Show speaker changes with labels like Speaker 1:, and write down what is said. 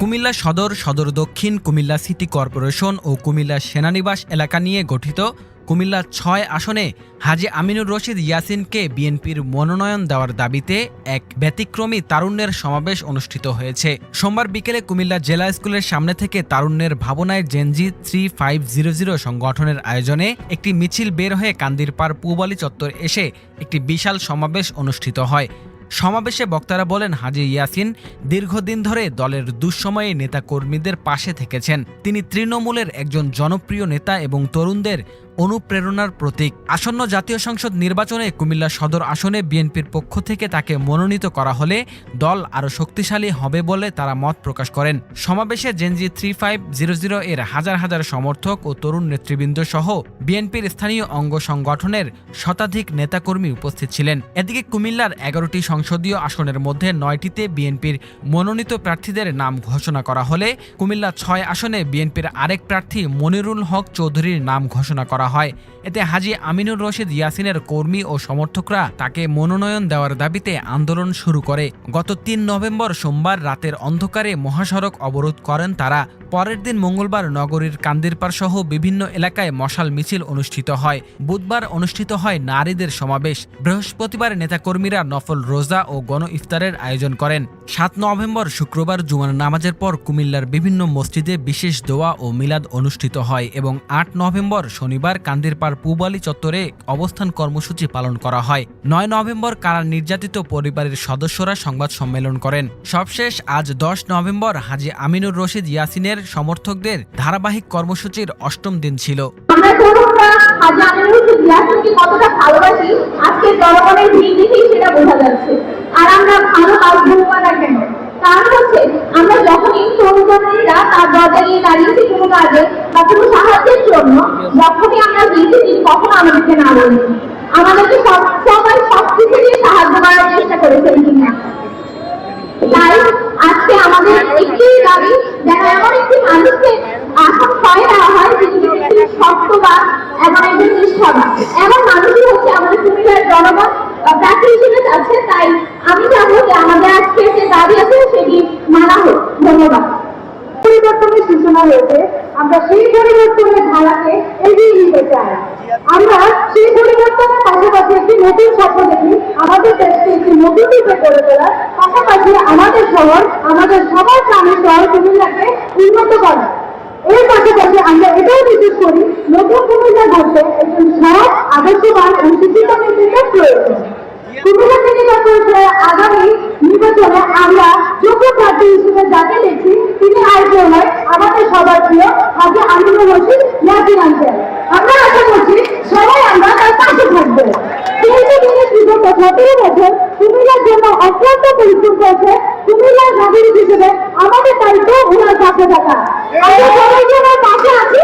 Speaker 1: কুমিল্লা সদর সদর দক্ষিণ, কুমিল্লা সিটি কর্পোরেশন ও কুমিল্লা সেনানিবাস এলাকা নিয়ে গঠিত কুমিল্লা ছয় আসনে হাজি আমিনুর রশিদ ইয়াসিনকে বিএনপির মনোনয়ন দেওয়ার দাবিতে এক ব্যতিক্রমী তারুণ্যের সমাবেশ অনুষ্ঠিত হয়েছে। সোমবার বিকেলে কুমিল্লা জেলা স্কুলের সামনে থেকে তারুণ্যের ভাবনায় Gen Z three five zero zero সংগঠনের আয়োজনে একটি মিছিল বের হয়ে কান্দিরপাড় পুবালি চত্বর এসে একটি বিশাল সমাবেশ অনুষ্ঠিত হয়। সমাবেশে বক্তারা বলেন, হাজি ইয়াসিন দীর্ঘদিন ধরে দলের দুঃসময়ে নেতাকর্মীদের পাশে থেকেছেন। তিনি তৃণমূলের একজন জনপ্রিয় নেতা এবং তরুণদের অনুপ্রেরণার প্রতীক। আসন্ন জাতীয় সংসদ নির্বাচনে কুমিল্লা সদর আসনে বিএনপির পক্ষ থেকে তাকে মনোনীত করা হলে দল আরও শক্তিশালী হবে বলে তারা মত প্রকাশ করেন। সমাবেশে Gen Z three five zero zero এর হাজার হাজার সমর্থক ও তরুণ নেতৃবৃন্দ সহ বিএনপির স্থানীয় অঙ্গ সংগঠনের শতাধিক নেতাকর্মী উপস্থিত ছিলেন। এদিকে কুমিল্লার এগারোটি সংসদীয় আসনের মধ্যে নয়টিতে বিএনপির মনোনীত প্রার্থীদের নাম ঘোষণা করা হলে কুমিল্লা ছয় আসনে বিএনপির আরেক প্রার্থী মনিরুল হক চৌধুরীর নাম ঘোষণা করা হয়। এতে হাজি আমিনুর রশিদ ইয়াসিনের কর্মী ও সমর্থকরা তাকে মনোনয়ন দেওয়ার দাবিতে আন্দোলন শুরু করে। গত তিন নভেম্বর সোমবার রাতের অন্ধকারে মহাসড়ক অবরোধ করেন তারা। পরের দিন মঙ্গলবার নগরীর কান্দিরপাড় সহ বিভিন্ন এলাকায় মশাল মিছিল অনুষ্ঠিত হয়। বুধবার অনুষ্ঠিত হয় নারীদের সমাবেশ। বৃহস্পতিবার নেতাকর্মীরা নফল রোজা ও গণ ইফতারের আয়োজন করেন। সাত নভেম্বর শুক্রবার জুমার নামাজের পর কুমিল্লার বিভিন্ন মসজিদে বিশেষ দোয়া ও মিলাদ অনুষ্ঠিত হয় এবং আট নভেম্বর শনিবার কান্দিরপাড় পুবালি চত্বরে অবস্থান কর্মসূচি পালন করা হয়। নয় নভেম্বর কারা নির্যাতিত পরিবারের সদস্যরা সংবাদ সম্মেলন করেন। সবশেষ আজ দশ নভেম্বর হাজি আমিনুর রশিদ ইয়াসিনের সমর্থকদের ধারাবাহিক কর্মসূচির অষ্টম দিন ছিল।
Speaker 2: আমরা যখনই তার জন্য, যখনই আমরা আমাদেরকে না আমাদেরকে সব সময় সব কিছু দিয়ে সাহায্য করার চেষ্টা করেছেন তিনি তাই আজকে আমাদের একটি দাবি পরিবর্তনের সূচনা হয়েছে। আমরা সেই পরিবর্তনের ধারাকে এগিয়ে নিতে চাই। আমরা সেই পরিবর্তনের পাশাপাশি একটি নতুন স্বপ্ন দেখি। আমাদের দেশকে একটি নতুন রূপে গড়ে তোলার পাশাপাশি আমাদের শহর, আমাদের সবার গ্রামের শহর কুমিল্লাকে উন্নত করা। এর পাশাপাশি আমরা এটাও বিশ্বাস করি, নতুন কুমিল্লা গড়তে একজন সৎ, আদর্শবান ও শিক্ষিত নেতৃত্বের প্রয়োজন। কুমিল্লা থেকে কর্পোরেশনের আগামী নির্বাচনে আমরা যোগ্য প্রার্থী হিসেবে যাকে দেখছি তিনি আয়োজন হয় আমাদের সবার প্রিয় হাজি আমিনুর রশিদ ইয়াসিন আনসার। আমরা আশা করছি সবাই আমরা তার পাশে থাকব। মধ্যে বছর কুমিল্লার জন্য অক্লান্ত পরিশ্রম করেছে কুমিল্লার নাগরিক হিসেবে আমাদের দায়িত্ব ওনার পাশে থাকা। আমরা সবাই কি পাশে আছি?